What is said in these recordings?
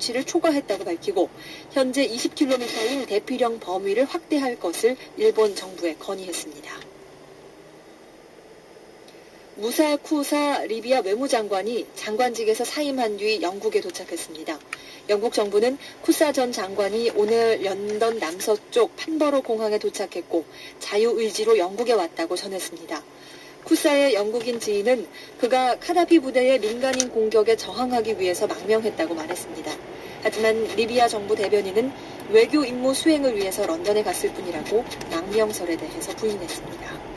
치를 초과했다고 밝히고 현재 20km인 대피령 범위를 확대할 것을 일본 정부에 건의했습니다. 무사 쿠사 리비아 외무장관이 장관직에서 사임한 뒤 영국에 도착했습니다. 영국 정부는 쿠사 전 장관이 오늘 런던 남서쪽 판버로 공항에 도착했고 자유의지로 영국에 왔다고 전했습니다. 쿠사의 영국인 지인은 그가 카다피 부대의 민간인 공격에 저항하기 위해서 망명했다고 말했습니다. 하지만 리비아 정부 대변인은 외교 임무 수행을 위해서 런던에 갔을 뿐이라고 망명설에 대해서 부인했습니다.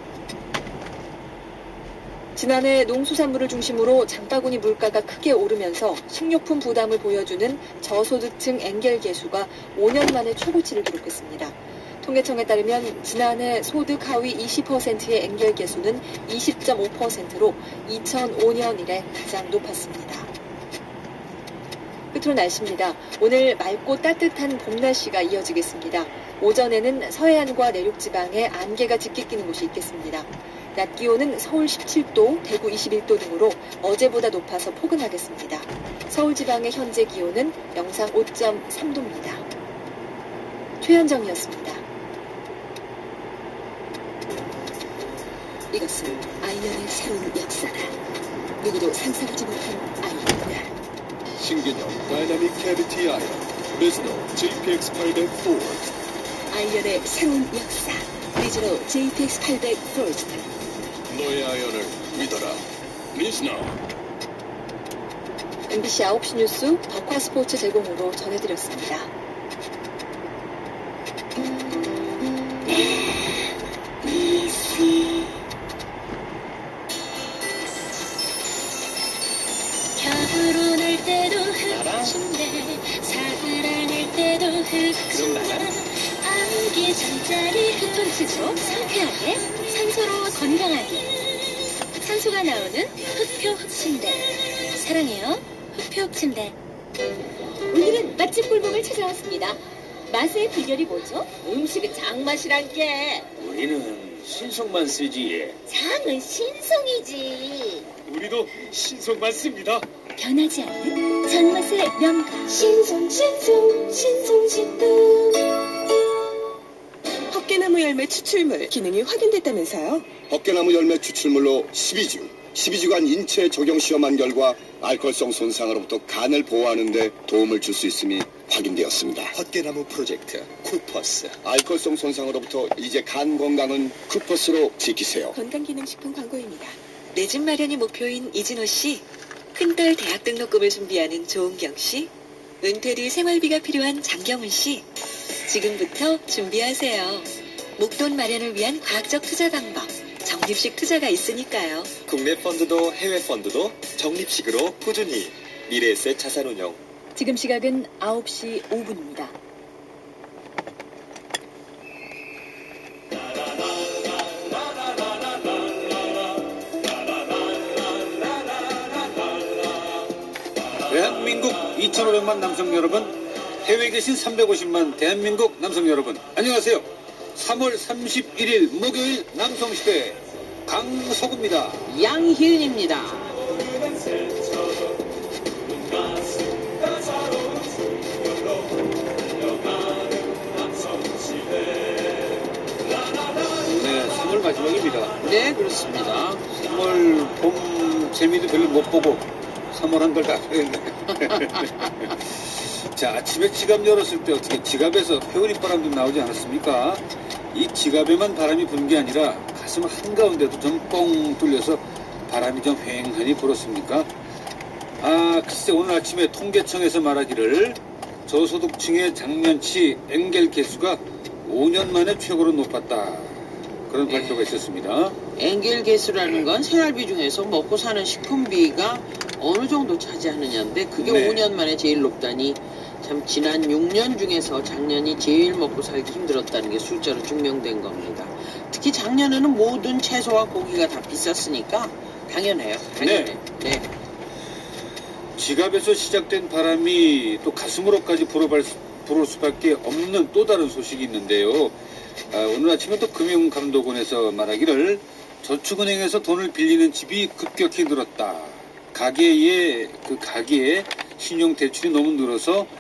지난해 농수산물을 중심으로 장바구니 물가가 크게 오르면서 식료품 부담을 보여주는 저소득층 엔겔 개수가 5년 만에 최고치를 기록했습니다. 통계청에 따르면 지난해 소득 하위 20%의 엔겔 개수는 20.5%로 2005년 이래 가장 높았습니다. 끝으로 날씨입니다. 오늘 맑고 따뜻한 봄 날씨가 이어지겠습니다. 오전에는 서해안과 내륙 지방에 안개가 짙게 끼는 곳이 있겠습니다. 낮 기온은 서울 17도, 대구 21도 등으로 어제보다 높아서 포근하겠습니다. 서울 지방의 현재 기온은 영상 5.3도입니다. 최현정이었습니다. 이것은 아이언의 새로운 역사다. 누구도 상상하지 못한. 신개념 다이나믹 캐비티 아이언 미즈노 GPX800 아이언의 새로운 역사. 리즈노 JPX 800 포스트. 너의 아이언을 믿어라 미즈노 MBC 9시 뉴스 덕화 스포츠 제공으로 전해드렸습니다. 흑침대 아기 잠자리 흑톤치고 상쾌하게 산소로 건강하게 산소가 나오는 흑표 흑침대 사랑해요 흑표 흑침대 오늘은 맛집 꿀봉을 찾아왔습니다. 맛의 비결이 뭐죠? 음식의 장맛이란 게. 우리는 신속만 쓰지. 장은 신송이지 우리도 신속만 씁니다. 변하지 않는 전맛의 명가 신송 신송 신송식품 헛개나무 열매 추출물 기능이 확인됐다면서요? 헛개나무 열매 추출물로 12주, 12주간 인체 적용 시험한 결과 알코올성 손상으로부터 간을 보호하는 데 도움을 줄 수 있음이 확인되었습니다. 헛개나무 프로젝트 쿠퍼스 알코올성 손상으로부터 이제 간 건강은 쿠퍼스로 지키세요. 건강기능식품 광고입니다. 내 집 마련이 목표인 이진호 씨. 큰딸 대학 등록금을 준비하는 조은경 씨. 은퇴 뒤 생활비가 필요한 장경훈 씨. 지금부터 준비하세요. 목돈 마련을 위한 과학적 투자 방법. 적립식 투자가 있으니까요. 국내 펀드도 해외 펀드도 적립식으로 꾸준히 미래에셋 자산운용 지금 시각은 9시 5분입니다. 대한민국 2,500만 남성 여러분, 해외에 계신 350만 대한민국 남성 여러분, 안녕하세요. 3월 31일 목요일 남성시대 강석우입니다. 양희은입니다. 3월 마지막입니다. 네, 그렇습니다. 3월 봄 재미도 별로 못 보고 3월 한달 다. 자, 아침에 지갑 열었을 때 어떻게 지갑에서 회오리 바람 좀 나오지 않았습니까? 이 지갑에만 바람이 부는 게 아니라 가슴 한가운데도 좀 뻥 뚫려서 바람이 좀 휑하니 불었습니까? 아, 글쎄 오늘 아침에 통계청에서 말하기를 저소득층의 작년치 엔겔 개수가 5년 만에 최고로 높았다. 그런 발표가 있었습니다. 엔겔 개수라는 건 생활비 중에서 먹고 사는 식품비가 어느 정도 차지하느냐인데 그게 네. 5년 만에 제일 높다니 참 지난 6년 중에서 작년이 제일 먹고 살기 힘들었다는 게 숫자로 증명된 겁니다. 특히 작년에는 모든 채소와 고기가 다 비쌌으니까 당연해요. 당연해. 네. 지갑에서 시작된 바람이 또 가슴으로까지 불어발, 수- 불을 수밖에 없는 또 다른 소식이 있는데요. 아, 오늘 아침에 또 금융감독원에서 말하기를 저축은행에서 돈을 빌리는 집이 급격히 늘었다. 가계의 그 가계의 신용 대출이 너무 늘어서